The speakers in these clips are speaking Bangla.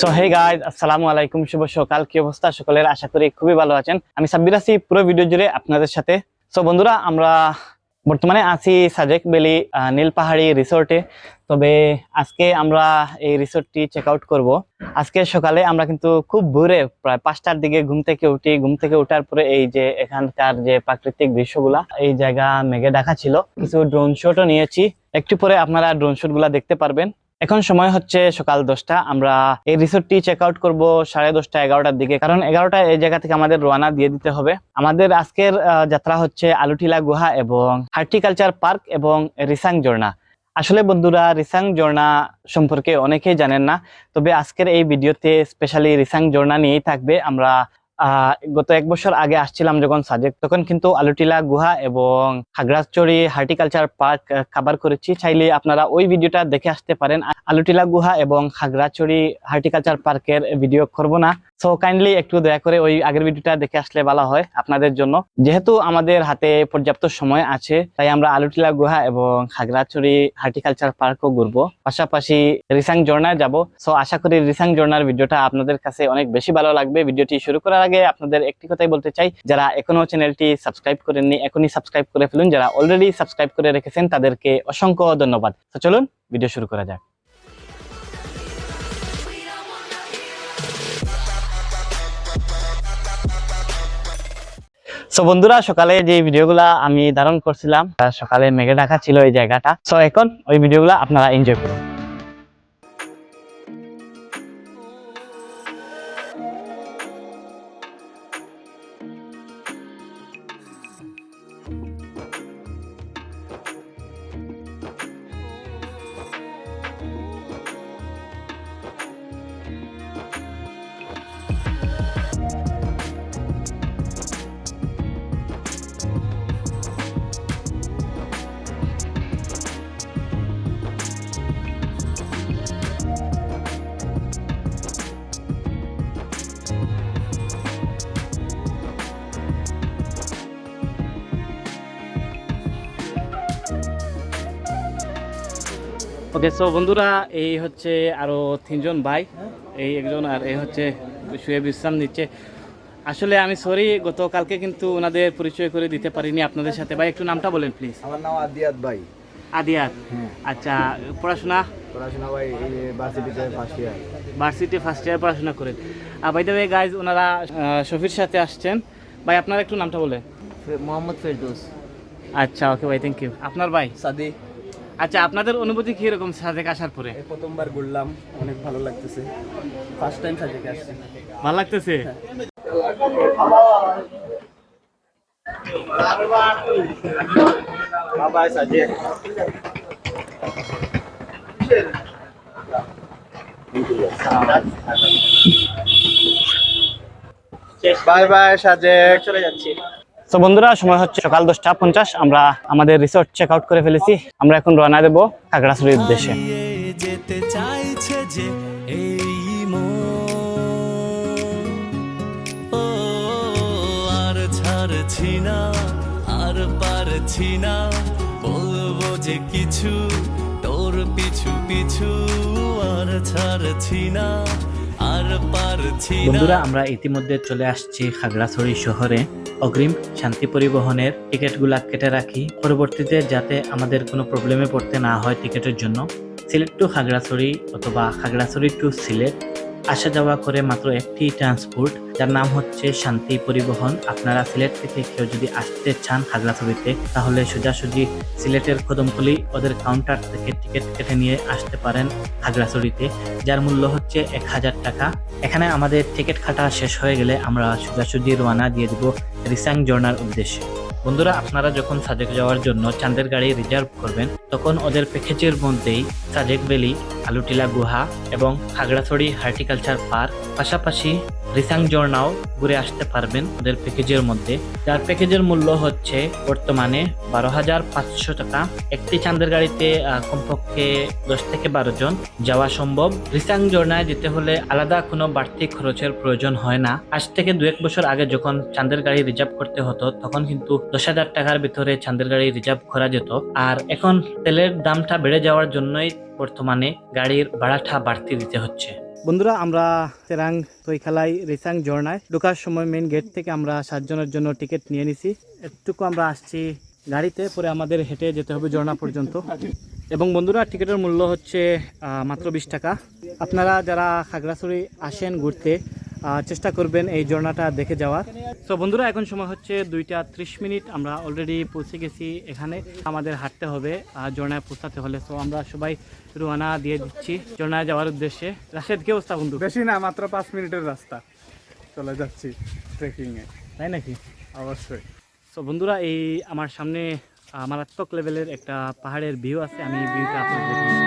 সো হে গাইজ আসসালামু আলাইকুম শুভ সকাল, কি অবস্থা? সকলের আশা করি খুবই ভালো আছেন। আমি সাব্বির আছি পুরো ভিডিও জুড়ে আপনাদের সাথে। সো বন্ধুরা, আমরা বর্তমানে আছি সাজেক বেলি নীল পাহাড়ি রিসোর্টে তবে আজকে আমরা এই রিসোর্টটি চেক আউট করব। আজকে সকালে আমরা কিন্তু খুব ভোরে, প্রায় পাঁচটার দিকে ঘুম থেকে উঠি। ঘুম থেকে উঠার পরে এই যে এখানকার যে প্রাকৃতিক দৃশ্যগুলা, এই জায়গা মেঘে ঢাকা ছিল। কিছু ড্রোন শটও নিয়েছি। একটু পরে আপনারা ড্রোন শটগুলা দেখতে পারবেন। এখন সময় হচ্ছে সকাল দশটা। আমরা এই রিসোর্টটি চেক আউট করব সাড়ে দশটা, এগারোটার দিকে। কারণ এগারোটা এই জায়গা থেকে আমাদের রোয়ানা দিয়ে দিতে হবে। আমাদের আজকের যাত্রা হচ্ছে আলুটিলা গুহা এবং হার্টিকালচার পার্ক এবং রিসাং ঝর্ণা। আসলে বন্ধুরা, রিসাং ঝর্ণা সম্পর্কে অনেকেই জানেন না, তবে আজকের এই ভিডিওতে স্পেশালি রিসাং ঝর্ণা নিয়েই থাকবে। আমরা গত এক বছর আগে আসছিলাম যখন সাজেক, তখন কিন্তু আলুটিলা, গুহা এবং খাগড়াচড়ি হার্টিকালচার পার্ক কাবার করেছি। চাইলে আপনারা ওই ভিডিওটা দেখে আসতে পারেন। আলুটিলা, গুহা এবং খাগড়াচড়ি হার্টিকালচার পার্কের ভিডিও করব না। সো কাইন্ডলি একটু দয়া করে ওই আগের ভিডিওটা দেখে আসলে ভালো হয় আপনাদের জন্য। যেহেতু আমাদের হাতে পর্যাপ্ত সময় আছে, তাই আমরা আলুটিলা গুহা এবং খাগড়াছড়ি হার্টিকালচার পার্কও ঘুরবো। পাশাপাশি রিসাং ঝর্ণায় যাব। সো আশা করি রিসাং ঝর্ণার ভিডিওটা আপনাদের কাছে অনেক বেশি ভালো লাগবে। ভিডিওটি শুরু করার আগে আপনাদের একটি কথাই বলতে চাই, যারা এখনও চ্যানেলটি সাবস্ক্রাইব করেননি, এখনই সাবস্ক্রাইব করে ফেলুন। যারা অলরেডি সাবস্ক্রাইব করে রেখেছেন, তাদেরকে অসংখ্য ধন্যবাদ। তো চলুন ভিডিও শুরু করা যাক। সো বন্ধুরা, সকালে যে ভিডিওগুলা আমি ধারণ করছিলাম সকালে মেঘে ঢাকা ছিল এই জায়গাটা। সো এখন ওই ভিডিওগুলা আপনারা এনজয় করুন। ওকে সো বন্ধুরা এই হচ্ছে আরও তিনজন ভাই। এই একজন আর এই হচ্ছে শুয়ে বিশ্রাম নিচ্ছে। আসলে আমি সরি গতকালকে কিন্তু ওনাদের পরিচয় করে দিতে পারিনি আপনাদের সাথে। ভাই একটু নামটা বলেন প্লিজ আমার নাম আদিয়াত ভাই। আদিয়াত? হ্যাঁ। আচ্ছা পড়াশোনা? পড়াশোনা ভাই এই ভার্সিটিতে first year varsity first year পড়াশোনা করেন। আর বাই দ্য ওয়ে গাইজ ওনারা শফির সাথে আসছেন। ভাই আপনার একটু নামটা বলেন। মোহাম্মদ ফেরদৌস। আচ্ছা ওকে ভাই থ্যাংক ইউ আপনার ভাই? সাদি আচ্ছা আপনাদের অনুভূতি কি রকম সাজেক আসার পরে? প্রথমবার ঘুরলাম অনেক ভালো লাগতেছে। ফার্স্ট টাইম সাজেকে আসছি। ভালো লাগতেছে? বাবা সাজে। Bye bye Sajek. চলে যাচ্ছি। তো বন্ধুরা, সময় হচ্ছে সকাল দশটা পঞ্চাশ। আমরা আমাদের রিসোর্ট চেক আউট করে ফেলেছি। আমরা এখন রওনা দেবো খাগড়াছড়ির উদ্দেশ্যে। যেতে চাইছে যে এই। ও, আর ছাড়ছি না, আর পারছি না। বলব যে কিছু, তোর পিছু পিছু, আর ছাড়ছি না। বন্ধুরা, আমরা ইতিমধ্যে চলে আসছি খাগড়াছড়ি শহরে। অগ্রিম শান্তি পরিবহনের টিকিটগুলো কেটে রাখি। পরবর্তীতে যাতে আমাদের কোনো প্রবলেমে পড়তে না হয় টিকিটের জন্য সিলেট টু খাগড়াছড়ি অথবা খাগড়াছড়ি টু সিলেট। আসা যাওয়া করে মাত্র একটি ট্রান্সপোর্ট যার নাম হচ্ছে শান্তি পরিবহন। আপনারা সিলেট থেকে কেউ যদি আসতে চান খাগড়াছড়িতে, তাহলে সোজাসুজি সিলেটের কদমতলি ওদের কাউন্টার থেকে টিকিট কেটে নিয়ে আসতে পারেন খাগড়াছড়িতে, যার মূল্য হচ্ছে এক হাজার টাকা। এখানে আমাদের টিকিট কাটা শেষ হয়ে গেলে আমরা সোজাসুজি রওনা দিয়ে দেব রিসাং জর্নার উদ্দেশ্যে। বন্ধুরা, আপনারা যখন সাজেক যাওয়ার জন্য চাঁদের গাড়ি রিজার্ভ করবেন, তখন ওদের প্যাকেজের মধ্যেই সাজেক ভ্যালি, আলুটিলা গুহা এবং খাগড়াছড়ি হার্টিকালচার পার্ক পাশাপাশি রিসাং জর্নাও ঘুরে আসতে পারবেন ওদের প্যাকেজের মধ্যে। যার প্যাকেজের মূল্য হচ্ছে বর্তমানে বারো হাজার পাঁচশো টাকা। একটি চাঁদের গাড়িতে কমপক্ষে দশ থেকে বারো জন যাওয়া সম্ভব। রিসাং জর্নায় যেতে হলে আলাদা কোনো বাড়তি খরচের প্রয়োজন হয় না। আজ থেকে দু এক বছর আগে যখন চাঁদের গাড়ি রিজার্ভ করতে হতো, তখন কিন্তু দশ হাজার টাকার ভিতরে চাঁদের গাড়ি রিজার্ভ করা যেত। আর এখন তেলের দামটা বেড়ে যাওয়ার জন্যই বর্তমানে গাড়ির ভাড়াটা বাড়তি দিতে হচ্ছে। বন্ধুরা, আমরা তেরাং, তৈখালাই, রিসাং, ঝর্ণায় ঢোকার সময় মেন গেট থেকে আমরা সাতজনের জন্য টিকিট নিয়ে নিছি। একটুকু আমরা আসছি গাড়িতে, পরে আমাদের হেঁটে যেতে হবে ঝর্ণা পর্যন্ত। এবং বন্ধুরা টিকিটের মূল্য হচ্ছে মাত্র বিশ টাকা। আপনারা যারা খাগড়াছড়ি আসেন ঘুরতে চেষ্টা করবেন এই ঝর্ণাটা দেখে যাওয়ার। তো বন্ধুরা এখন সময় হচ্ছে দুইটা ত্রিশ মিনিট। আমরা অলরেডি পৌঁছে গেছি। এখানে আমাদের হাঁটতে হবে ঝর্ণায় পৌঁছাতে হলে। তো আমরা সবাই রুয়ানা দিয়ে দিচ্ছি ঝর্ণায় যাওয়ার উদ্দেশ্যে। রাশেদ কি অবস্থা বন্ধু? বেশি না মাত্র পাঁচ মিনিটের রাস্তা। চলে যাচ্ছি ট্রেকিংয়ে তাই নাকি? অবশ্যই। তো বন্ধুরা এই আমার সামনে মারাত্মক লেভেলের একটা পাহাড়ের ভিউ আছে। আমি ভিউটা আপনাদের দেখাচ্ছি।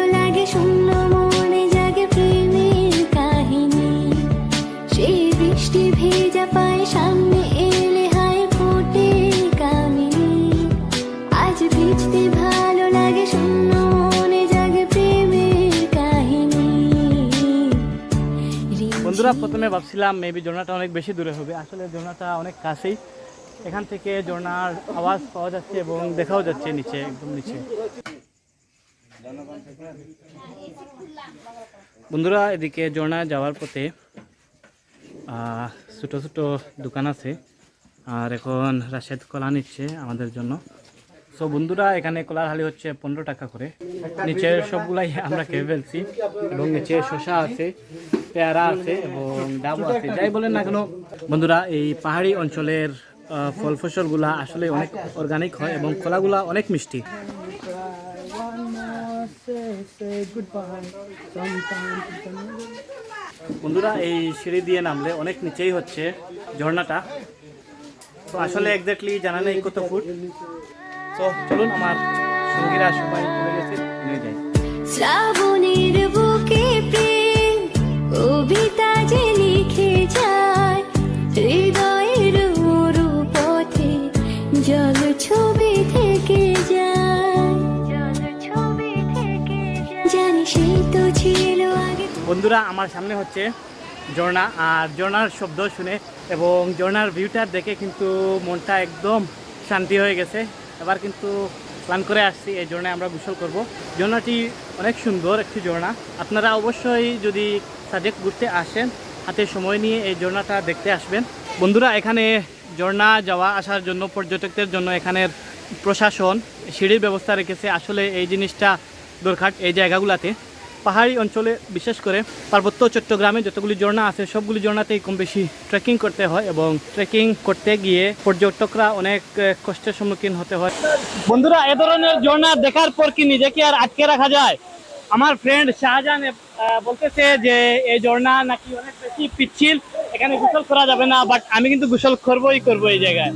বন্ধুরা, প্রথমে ভাবছিলাম মেবি ঝর্ণাটা অনেক বেশি দূরে হবে। আসলে ঝর্ণাটা অনেক কাছেই। এখান থেকে ঝর্ণার আওয়াজ পাওয়া যাচ্ছে এবং দেখাও যাচ্ছে নিচে, একদম নিচে। বন্ধুরা, এদিকে ঝর্ণায় যাওয়ার পথে ছোটো ছোটো দোকান আছে। আর এখন রাশেদ কলা নিচ্ছে আমাদের জন্য। সো বন্ধুরা, এখানে কলার হালি হচ্ছে পনেরো টাকা করে। নিচের সবগুলাই আমরা খেয়ে ফেলছি এবং নিচে শসা আছে। পেয়ারা আছে এবং ডাবও আছে। যাই বলেন না কেন, বন্ধুরা, এই পাহাড়ি অঞ্চলের ফল ফসলগুলা আসলে অনেক অর্গানিক হয় এবং কলাগুলা অনেক মিষ্টি। বন্ধুরা, এই সিঁড়ি দিয়ে নামলে অনেক নিচেই হচ্ছে ঝর্ণাটা। তো আসলে এক্স্যাক্টলি জানা নেই কত ফুট। তো চলুন আমার সঙ্গীরা সবাই নিয়ে যাই। বন্ধুরা, আমার সামনে হচ্ছে ঝর্ণা, আর ঝর্ণার শব্দ শুনে এবং ঝর্ণার ভিউটা দেখে কিন্তু মনটা একদম শান্তি হয়ে গেছে। এবার কিন্তু প্ল্যান করে আসছি, এই ঝর্ণায় আমরা গোসল করব। ঝর্ণাটি অনেক সুন্দর একটি ঝর্ণা। আপনারা অবশ্যই যদি সাজেক ঘুরতে আসেন, হাতে সময় নিয়ে এই ঝর্ণাটা দেখতে আসবেন। বন্ধুরা, এখানে ঝর্ণা যাওয়া আসার জন্য, পর্যটকদের জন্য এখানের প্রশাসন, সিঁড়ির ব্যবস্থা রেখেছে। আসলে এই জিনিসটা দরকার এই জায়গাগুলোতে। পাহাড়ি অঞ্চলে, বিশেষ করে পার্বত্য চট্টগ্রামে যতগুলি ঝর্ণা আছে, সবগুলি ঝর্ণাতেই কম বেশি ট্রেকিং করতে হয় এবং ট্রেকিং করতে গিয়ে পর্যটকরা অনেক কষ্টের সম্মুখীন হতে হয়। বন্ধুরা, এ ধরনের ঝর্ণা দেখার পর কি নিজেকে আর আটকে রাখা যায়? আমার ফ্রেন্ড শাহজাহান বলতেছে যে এই ঝর্ণা নাকি অনেক বেশি পিচ্ছিল, এখানে গোসল করা যাবে না বাট আমি কিন্তু গোসল করবোই, করব এই জায়গায়।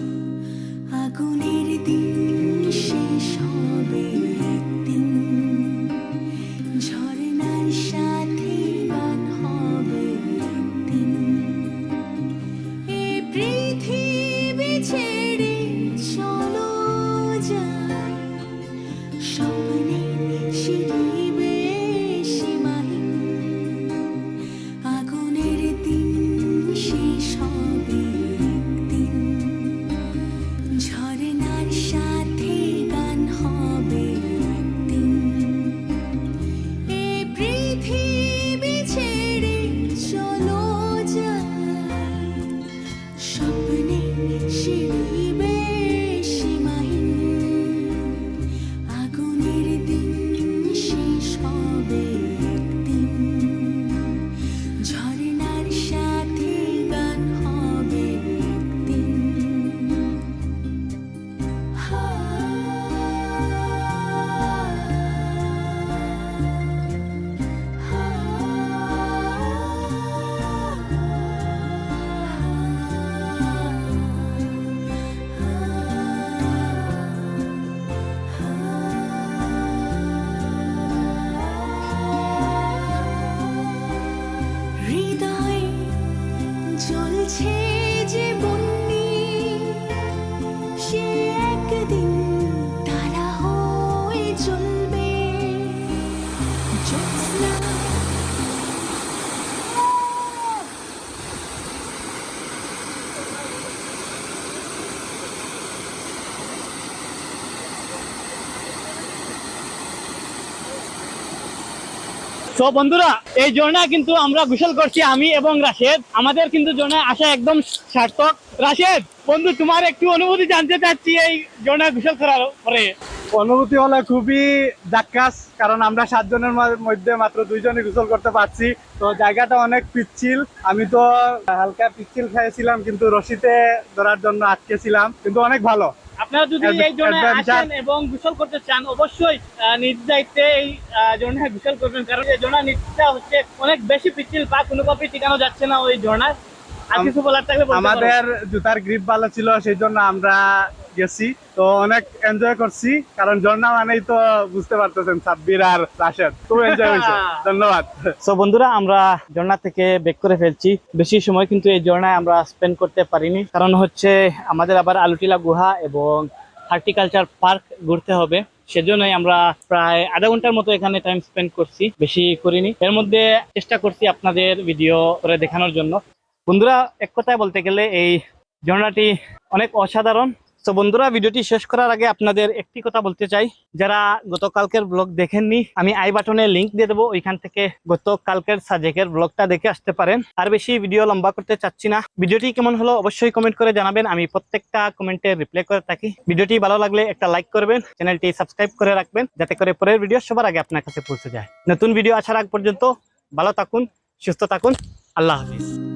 তো বন্ধুরা, এই ঝর্ণা কিন্তু আমরা গোসল করছি আমি এবং রাশেদ। আমাদের কিন্তু ঝর্ণায় আসা একদম সার্থক। রাশেদ, বন্ধু, তোমার একটু অনুভূতি জানতে চাচ্ছি এই ঝর্ণায় গোসল করার পরে। অনুভূতি হলো খুবই জাক্কাস কারণ আমরা সাতজনের মধ্যে মাত্র দুইজনই গোসল করতে পারছি। তো জায়গাটা অনেক পিচ্ছিল। আমি তো হালকা পিচ্ছিল খেয়েছিলাম কিন্তু রশিতে ধরার জন্য আটকেছিলাম কিন্তু অনেক ভালো। আপনারা যদি এই জন্য আসেন এবং গোসল করতে চান অবশ্যই আহ, নিজ দায়িত্বে এই ঝর্ণায় গোসল করবেন। কারণ এই ঝর্ণা নিচটা হচ্ছে অনেক বেশি পিচ্ছিল কোনো কপি টিকানো যাচ্ছে না ওই ঝর্ণায় আর কিছু বলার থাকলে আমাদের জুতার গ্রিপ ভালো ছিল সেই জন্য আমরা গেছি। তো অনেক এনজয় করছি কারণ ঝর্ণা মানেই তো বুঝতে পারতেছেন সাব্বির আর রাশেদ। খুব এনজয় হয়েছে। ধন্যবাদ। সো বন্ধুরা আমরা ঝর্ণা থেকে বেক করে ফেলছি। বেশি সময় কিন্তু এই ঝর্ণায় আমরা স্পেন্ড করতে পারিনি। কারণ হচ্ছে আমাদের আবার আলুটিলা গুহা এবং হর্টিকালচার পার্ক ঘুরতে হবে। সেজন্যই আমরা প্রায় আধা ঘণ্টার মতো এখানে টাইম স্পেন্ড করছি। বেশি করিনি। এর মধ্যে চেষ্টা করছি আপনাদের ভিডিও করে দেখানোর জন্য। বন্ধুরা এক কথায় বলতে গেলে এই ঝর্ণাটি অনেক অসাধারণ। তো বন্ধুরা, ভিডিওটি শেষ করার আগে আপনাদের একটি কথা বলতে চাই। যারা গতকালকের ব্লগ দেখেননি, আমি আই বাটনে লিঙ্ক দিয়ে দেবো, ওইখান থেকে গতকালকের সাজেকের ব্লগটা দেখে আসতে পারেন। আর বেশি ভিডিও লম্বা করতে চাচ্ছি না। ভিডিওটি কেমন হলো অবশ্যই কমেন্ট করে জানাবেন, আমি প্রত্যেকটা কমেন্টে রিপ্লাই করে থাকি। ভিডিওটি ভালো লাগলে একটা লাইক করবেন চ্যানেলটি সাবস্ক্রাইব করে রাখবেন, যাতে করে পরের ভিডিও সবার আগে আপনার কাছে পৌঁছে যায়। নতুন ভিডিও আসার আগ পর্যন্ত ভালো থাকুন, সুস্থ থাকুন, আল্লাহ হাফিজ।